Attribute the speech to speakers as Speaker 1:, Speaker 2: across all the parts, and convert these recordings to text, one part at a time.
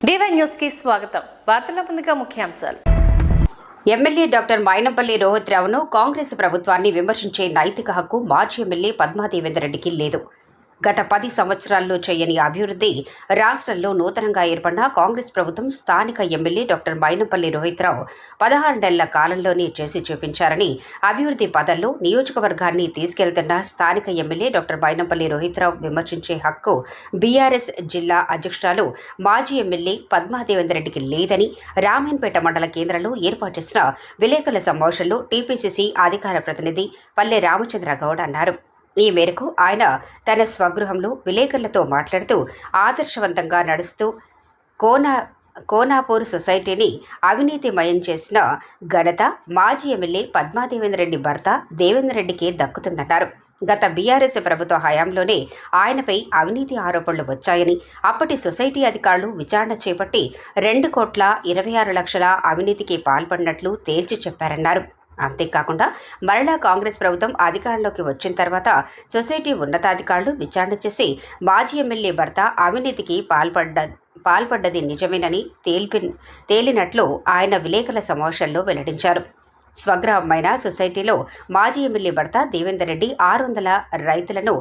Speaker 1: DY న్యూస్కి స్వాగతం. వార్తల ముందుగా ముఖ్యాంశాలు.
Speaker 2: ఎమ్మెల్యే డాక్టర్ మైనంపల్లి రోహిత్ రావును కాంగ్రెస్ ప్రభుత్వాన్ని విమర్శించే నైతిక హక్కు మాజీ ఎమ్మెల్యే పద్మాదేవేందర్ రెడ్డికి లేదు. గత పది సంవత్సరాల్లో చేయని అభివృద్ధి రాష్ట్రంలో నూతనంగా ఏర్పడిన కాంగ్రెస్ ప్రభుత్వం స్థానిక ఎమ్మెల్యే డాక్టర్ మైనంపల్లి రోహిత్ రావు పదహారు నెలల కాలంలోనే చేసి చూపించారని అభివృద్ధి పదంలో నియోజకవర్గాన్ని తీసుకెళ్తున్న స్థానిక ఎమ్మెల్యే డాక్టర్ మైనంపల్లి రోహిత్ రావు విమర్శించే హక్కు బీఆర్ఎస్ జిల్లా అధ్యక్షురాలు మాజీ ఎమ్మెల్యే పద్మాదేవేందర్ రెడ్డికి లేదని రామన్పేట మండల కేంద్రంలో ఏర్పాటు చేసిన విలేకరుల సమావేశంలో టీపీసీసీ అధికార ప్రతినిధి పల్లె రామచంద్ర గౌడ్ అన్నారు. ఈ మేరకు ఆయన తన స్వగృహంలో విలేకరులతో మాట్లాడుతూ ఆదర్శవంతంగా నడుస్తూ కోనా కోనాపూర్ సొసైటీని అవినీతిమయం చేసిన ఘనత మాజీ ఎమ్మెల్యే పద్మాదేవేంద్ర రెడ్డి భర్త దేవేంద్ర రెడ్డికి దక్కుతుందన్నారు. గత బీఆర్ఎస్ ప్రభుత్వ హయాంలోనే ఆయనపై అవినీతి ఆరోపణలు వచ్చాయని అప్పటి సొసైటీ అధికారులు విచారణ చేపట్టి రెండు కోట్ల ఇరవై ఆరు లక్షల అవినీతికి పాల్పడినట్లు తేల్చి చెప్పారన్నారు. అంతేకాకుండా మరలా కాంగ్రెస్ ప్రభుత్వం అధికారంలోకి వచ్చిన తర్వాత సొసైటీ ఉన్నతాధికారులు విచారణ చేసి మాజీ ఎమ్మెల్యే భర్త అవినీతికి పాల్పడ్డ పాల్పడ్డది నిజమేనని తేల్పి తేలినట్లు ఆయన విలేకరుల సమావేశంలో వెల్లడించారు. స్వగ్రామమైన సొసైటీలో మాజీ ఎమ్మెల్యే భర్త దేవేందర్ రెడ్డి ఆరు వందల రైతులను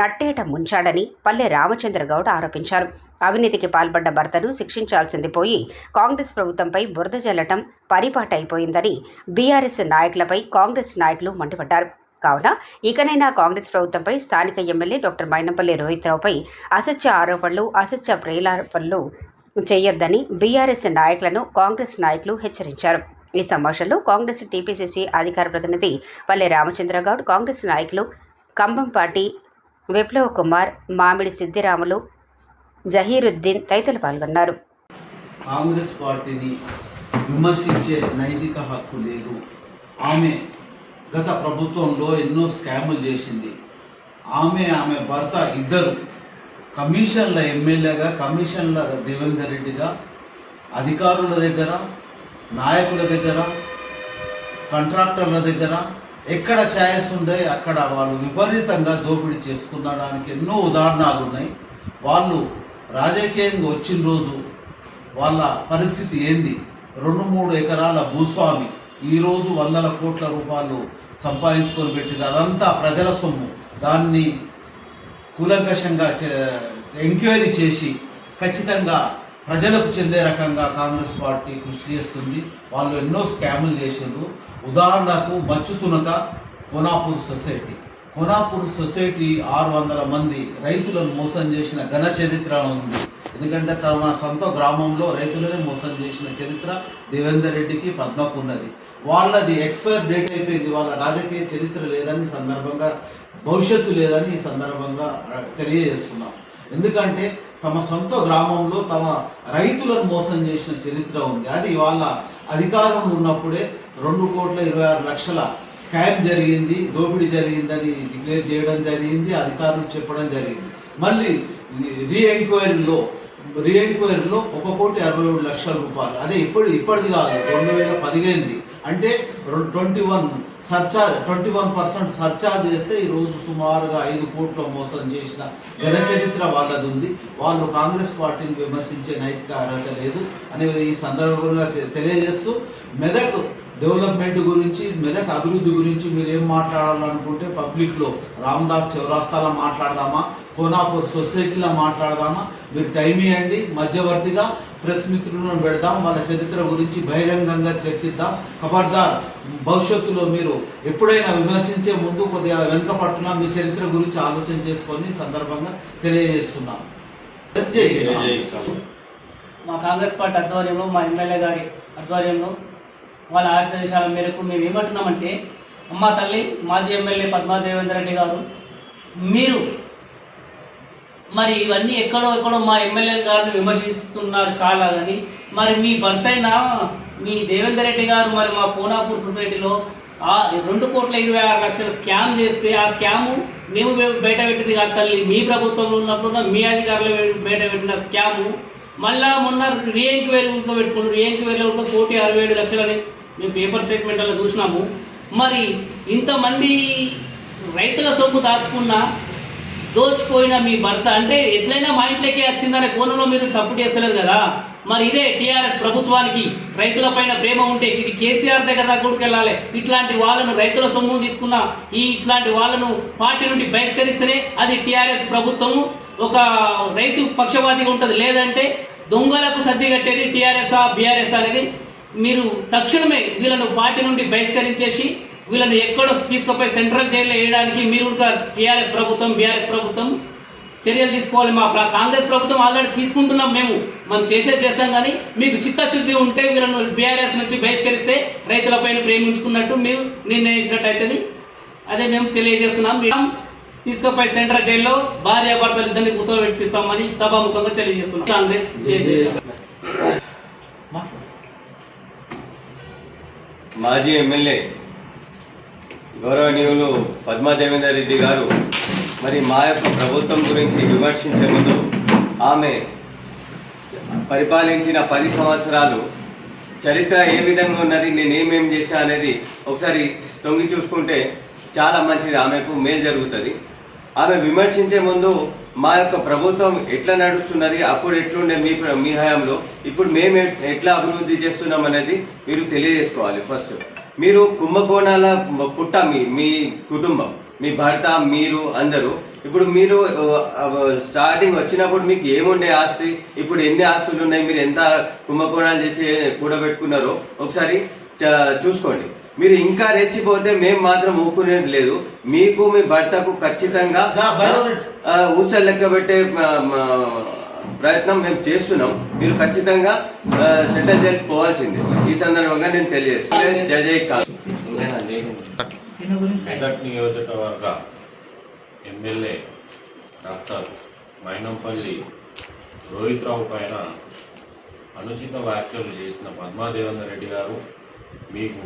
Speaker 2: నట్టేట ముంచాడని పల్లె రామచంద్రగౌడ్ ఆరోపించారు. అవినీతికి పాల్పడ్డ భర్తను శిక్షించాల్సింది పోయి కాంగ్రెస్ ప్రభుత్వంపై బురద జల్లటం పరిపాటైపోయిందని బీఆర్ఎస్ నాయకులపై కాంగ్రెస్ నాయకులు మండిపడ్డారు. కావున ఇకనైనా కాంగ్రెస్ ప్రభుత్వంపై స్థానిక ఎమ్మెల్యే డాక్టర్ మైనంపల్లి రోహిత్ రావుపై అసత్య ఆరోపణలు అసత్య ప్రేలాపనలు చేయొద్దని బీఆర్ఎస్ నాయకులను కాంగ్రెస్ నాయకులు హెచ్చరించారు. ఈ సమావేశంలో కాంగ్రెస్ టీపీసీసీ అధికార ప్రతినిధి పల్లె రామచంద్రగౌడ్ కాంగ్రెస్ నాయకులు కంబంపాటి విప్లవ్ కుమార్ మామిడి సిద్ధిరాములు జహీరుద్దీన్ తదితరులు పాల్గొన్నారు.
Speaker 3: కాంగ్రెస్ పార్టీని విమర్శించే నైతిక హక్కు లేదు. ఆమె గత ప్రభుత్వంలో ఎన్నో స్కాములు చేసింది. ఆమె ఆమె భర్త ఇద్దరు కమిషన్ల ఎమ్మెల్యేగా కమిషన్ల దేవేందర్ రెడ్డిగా అధికారుల దగ్గర నాయకుల దగ్గర కాంట్రాక్టర్ల దగ్గర ఎక్కడ ఛాయస్ ఉండే అక్కడ వాళ్ళు విపరీతంగా దోపిడీ చేసుకునడానికి ఎన్నో ఉదాహరణలు ఉన్నాయి. వాళ్ళు రాజకీయంగా వచ్చిన రోజు వాళ్ళ పరిస్థితి ఏంది? రెండు మూడు ఎకరాల భూస్వామి ఈరోజు వందల కోట్ల రూపాయలు సంపాదించుకొని పెట్టింది. అదంతా ప్రజల సొమ్ము. దాన్ని కూలంకషంగా చే- ఎంక్వైరీ చేసి ఖచ్చితంగా ప్రజలకు చెందే రకంగా కాంగ్రెస్ పార్టీ కృషి చేస్తుంది. వాళ్ళు ఎన్నో స్కాములు చేసిండ్రు. ఉదాహరణకు మచ్చు తునక కోనాపూర్ సొసైటీ. కోనాపూర్ సొసైటీ ఆరు వందల మంది రైతులను మోసం చేసిన ఘన చరిత్ర ఉంది. ఎందుకంటే తమ సొంత గ్రామంలో రైతులనే మోసం చేసిన చరిత్ర దేవేందర్ రెడ్డికి పద్మకు ఉన్నది వాళ్ళది ఎక్స్పైర్ డేట్ అయిపోయింది. వాళ్ళ రాజకీయ చరిత్ర లేదని సందర్భంగా భవిష్యత్తు లేదని ఈ సందర్భంగా తెలియజేస్తున్నాం. ఎందుకంటే తమ సొంత గ్రామంలో తమ రైతులను మోసం చేసిన చరిత్ర ఉంది. అది ఇవాళ అధికారంలో ఉన్నప్పుడే రెండు కోట్ల ఇరవై ఆరు లక్షల స్కామ్ జరిగింది దోపిడీ జరిగిందని డిక్లేర్ చేయడం జరిగింది అధికారులు చెప్పడం జరిగింది. మళ్ళీ రీ ఎంక్వైరీలో రీఎంక్వైరీలో ఒక కోటి అరవై ఏడు లక్షల రూపాయలు. అదే ఇప్పుడు ఇప్పటిది కాదు రెండు వేల పదిహేనుది. అంటే twenty one surcharge twenty one percent surcharge చేస్తే ఈరోజు సుమారుగా ఐదు కోట్ల మోసం చేసిన ఘన చరిత్ర వాళ్ళది ఉంది వాళ్ళు కాంగ్రెస్ పార్టీని విమర్శించే నైతిక అర్హత లేదు. అనేది ఈ సందర్భంగా తె- తెలియజేస్తూ మెదక్ డెవలప్మెంట్ గురించి మెదక్ అభివృద్ధి గురించి మీరు ఏం మాట్లాడాలనుకుంటే పబ్లిక్లో రామ్దాస్ చౌరాస్తాలో మాట్లాడదామా కోనాపూర్ సొసైటీలో మాట్లాడదామా మీరు టైం ఇవ్వండి. మధ్యవర్తిగా ప్రెస్ మిత్రులను పెడదాం వాళ్ళ చరిత్ర గురించి బహిరంగంగా చర్చిద్దాం. ఖబర్దార్ భవిష్యత్తులో మీరు ఎప్పుడైనా విమర్శించే ముందు కొద్దిగా వెనుక పట్టున మీ చరిత్ర గురించి ఆలోచన చేసుకొని సందర్భంగా తెలియజేస్తున్నాం.
Speaker 4: మా కాంగ్రెస్ పార్టీ ఆధ్వర్యంలో మా ఎమ్మెల్యే గారి ఆధ్వర్యంలో వాళ్ళ ఆదేశాల మేరకు మేము ఏమంటున్నామంటే అమ్మ తల్లి మాజీ ఎమ్మెల్యే పద్మాదేవేంద్ర రెడ్డి గారు మీరు మరి ఇవన్నీ ఎక్కడో ఎక్కడో మా ఎమ్మెల్యే గారిని విమర్శిస్తున్నారు చాలా కానీ మరి మీ భర్త అయిన మీ దేవేందర్ రెడ్డి గారు మరి మా పూనాపూర్ సొసైటీలో ఆ రెండు కోట్ల ఇరవై ఆరు లక్షల స్కామ్ చేస్తే ఆ స్కాము మేము బయట పెట్టింది కాదు తల్లి మీ ప్రభుత్వంలో ఉన్నప్పుడు మీ అధికారులు బయట పెట్టిన స్కాము మళ్ళా మొన్న రీ ఎంక్వైరీ ఇంకా పెట్టుకున్నారు రీ ఎంక్వైరీలో కోటి అరవై ఏడు లక్షలని మేము పేపర్ స్టేట్మెంట్లో చూసినాము. మరి ఇంతమంది రైతుల సొమ్ము దాచుకున్న దోచుకోయిన మీ భర్త అంటే ఎట్లయినా మా ఇంట్లోకే వచ్చిందనే కోణంలో మీరు సపోర్ట్ చేస్తలేరు కదా? మరి ఇదే టీఆర్ఎస్ ప్రభుత్వానికి రైతుల పైన ప్రేమ ఉంటే ఇది కేసీఆర్ దగ్గర దాకా వెళ్ళాలి ఇట్లాంటి వాళ్ళను రైతుల సొమ్ము తీసుకున్న ఈ ఇట్లాంటి వాళ్ళను పార్టీ నుండి బహిష్కరిస్తేనే అది టీఆర్ఎస్ ప్రభుత్వము. ఒక రైతు పక్షపాతిగా ఉంటుంది. లేదంటే దొంగలకు సర్ది కట్టేది టీఆర్ఎస్ బీఆర్ఎస్ అనేది మీరు తక్షణమే వీళ్ళను పార్టీ నుండి బహిష్కరించేసి వీళ్ళని ఎక్కడో తీసుకుపోయి సెంట్రల్ జైల్లో వేయడానికి మీరు కూడా టీఆర్ఎస్ ప్రభుత్వం బీఆర్ఎస్ ప్రభుత్వం చర్యలు తీసుకోవాలి. మా కాంగ్రెస్ ప్రభుత్వం ఆల్రెడీ తీసుకుంటున్నాం మేము. మనం చేసేది చేస్తాం కానీ మీకు చిత్తశుద్ధి ఉంటే వీళ్ళను బీఆర్ఎస్ నుంచి బహిష్కరిస్తే రైతులపైన ప్రేమించుకున్నట్టు మీరు నిర్ణయించినట్టు అవుతుంది అదే మేము తెలియజేస్తున్నాం. తీసుకుపోయి సెంట్రల్ జైల్లో భార్య భర్తలు ఇద్దరిని కూర్చోబెట్టిస్తామని సభాముఖంగా తెలియజేస్తున్నాం. కాంగ్రెస్ జై జై
Speaker 5: మాజీ ఎమ్మెల్యే గౌరవనీయులు పద్మా దేవేందర్ రెడ్డి గారు మరి మా యొక్క ప్రభుత్వం గురించి విమర్శించే ముందు ఆమె పరిపాలించిన పది సంవత్సరాలు చరిత్ర ఏ విధంగా ఉన్నది నేను ఏమేం చేశా అనేది ఒకసారి తొంగి చూసుకుంటే చాలా మంచిది ఆమెకు మేలు జరుగుతుంది. ఆమె విమర్శించే ముందు మా యొక్క ప్రభుత్వం ఎట్లా నడుస్తున్నది అప్పుడు ఎట్లుండే మీ ప్ర- మీ హయాంలో ఇప్పుడు మేము ఎట్లా అభివృద్ధి చేస్తున్నాం అనేది మీరు తెలియజేసుకోవాలి ఫస్ట్. మీరు కుంభకోణాల పుట్ట మీ మీ కుటుంబం మీ భర్త మీరు అందరూ ఇప్పుడు మీరు స్టార్టింగ్ వచ్చినప్పుడు మీకు ఏముండే ఆస్తి ఇప్పుడు ఎన్ని ఆస్తులు ఉన్నాయి మీరు ఎంత కుంభకోణాలు చేసి కూడబెట్టుకున్నారో ఒకసారి చూసుకోండి. మీరు ఇంకా రెచ్చిపోతే మేము మాత్రం ఊకునేది లేదు. మీకు మీ భర్తకు ఖచ్చితంగా ఊసలు లెక్క పెట్టే ప్రయత్నం మేము చేస్తున్నాం. మీరు ఖచ్చితంగా సెటిల్ చేసి పోవాల్సిందే ఈ సందర్భంగా నేను తెలియజేస్తాను జై జై కాదు
Speaker 6: మెదక్ నియోజకవర్గ ఎమ్మెల్యే డాక్టర్ మైనంపల్లి రోహిత్ రావు పైన అనుచిత వ్యాఖ్యలు చేసిన పద్మాదేవేందర్ రెడ్డి గారు మీకు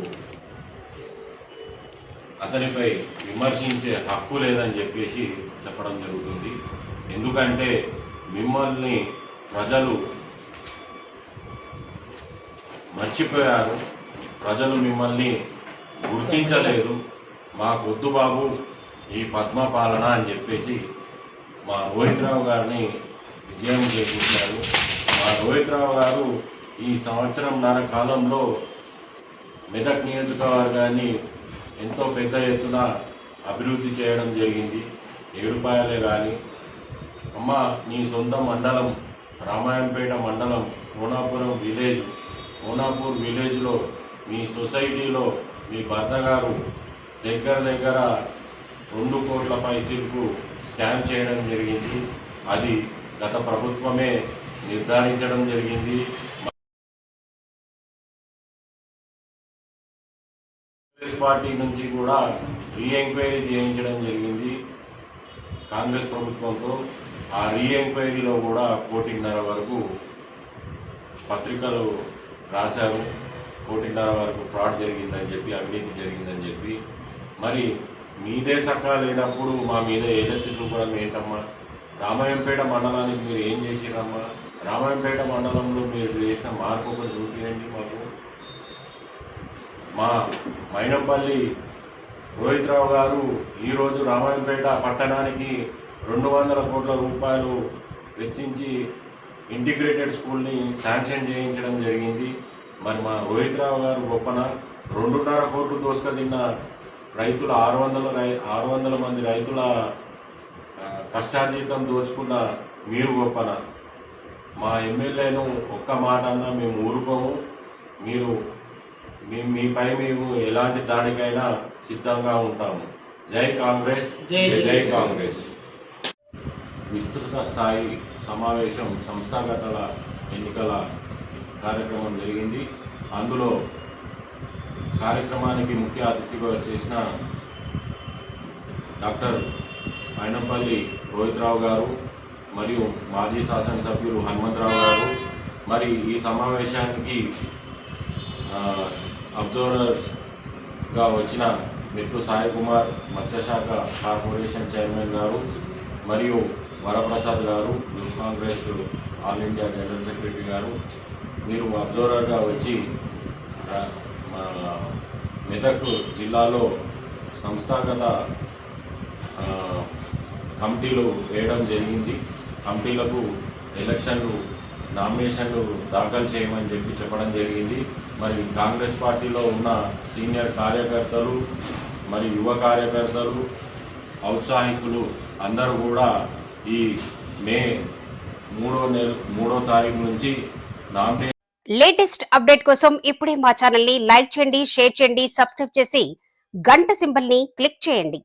Speaker 6: అతనిపై విమర్శించే హక్కు లేదని చెప్పేసి చెప్పడం జరుగుతుంది. ఎందుకంటే మిమ్మల్ని ప్రజలు మర్చిపోయారు. ప్రజలు మిమ్మల్ని గుర్తించలేదు. మా బాబు ఈ పద్మ పాలన అని చెప్పేసి మా రోహిత్ రావు గారిని విజయం చేకూర్చారు. మా రోహిత్ రావు గారు ఈ సంవత్సరంన్నర కాలంలో మెదక్ నియోజకవర్గాన్ని ఎంతో పెద్ద ఎత్తున అభివృద్ధి చేయడం జరిగింది. ఏడుపాయలే కానీ అమ్మ నీ సొంత మండలం రామాయంపేట మండలం మోనాపురం విలేజ్ మోనాపూర్ విలేజ్లో మీ సొసైటీలో మీ భర్త గారు దగ్గర దగ్గర రెండు కోట్ల పైచిలకు స్కామ్ చేయడం జరిగింది. అది గత ప్రభుత్వమే నిర్ధారించడం జరిగింది. పార్టీ నుంచి కూడా రీఎంక్వైరీ చేయించడం జరిగింది కాంగ్రెస్ ప్రభుత్వంతో. ఆ రీఎంక్వైరీలో కూడా కోటిన్నర వరకు పత్రికలు రాశారు. కోటిన్నర వరకు ఫ్రాడ్ జరిగిందని చెప్పి అవినీతి జరిగిందని చెప్పి. మరి మీదే సక్కా లేనప్పుడు మా మీద ఏదైతే చూపడం ఏంటమ్మా? రామాయంపేట మండలానికి మీరు ఏం చేసిరమ్మా? రామాయంపేట మండలంలో మీరు చేసిన మార్పు ఒకటి చూపించండి మాకు. మా మైనంపల్లి రోహిత్ రావు గారు ఈరోజు రామాయణపేట పట్టణానికి రెండు వందల కోట్ల రూపాయలు వెచ్చించి ఇంటిగ్రేటెడ్ స్కూల్ని శాంక్షన్ చేయించడం జరిగింది. మరి మా రోహిత్ రావు గారు గొప్పన రెండున్నర కోట్లు దోసుకదిన్న రైతుల ఆరు వందల రై ఆరు వందల మంది రైతుల కష్టార్జితం దోచుకున్న మీరు గొప్పన. మా ఎమ్మెల్యేను ఒక్క మాట అన్నా మేము ఊరుకోము. మీరు మీ మీపై మేము ఎలాంటి దాడికైనా సిద్ధంగా ఉంటాము. జై కాంగ్రెస్
Speaker 4: జై
Speaker 6: కాంగ్రెస్. విస్తృత స్థాయి సమావేశం సంస్థాగతల ఎన్నికల కార్యక్రమం జరిగింది. అందులో కార్యక్రమానికి ముఖ్య అతిథిగా చేసిన డాక్టర్ మైనంపల్లి రోహిత్ రావు గారు మరియు మాజీ శాసనసభ్యులు హనుమంతరావు గారు. మరి ఈ సమావేశానికి అబ్జర్వర్స్గా వచ్చిన మెట్టు సాయి కుమార్ మత్స్యశాఖ కార్పొరేషన్ చైర్మన్ గారు మరియు వరప్రసాద్ గారు youth Congress all India general secretary గారు. మీరు అబ్జర్వర్గా వచ్చి మా మెదక్ జిల్లాలో సంస్థాగత కమిటీలు వేయడం జరిగింది. కమిటీలకు ఎలక్షన్లు నామినేషన్లు దాఖలు చేయమని చెప్పి చెప్పడం జరిగింది. మరి కాంగ్రెస్ పార్టీలో ఉన్న సీనియర్ కార్యకర్తలు మరి యువ కార్యకర్తలు ఔత్సాహికులు అందరూ కూడా ఈ మే మూడో నెల మూడో తారీఖు నుంచి నామినే
Speaker 2: లేటెస్ట్ అప్డేట్ కోసం ఇప్పుడే మా ఛానల్ని లైక్ చేయండి షేర్ చేయండి సబ్స్క్రైబ్ చేసి గంట సింబల్ని క్లిక్ చేయండి.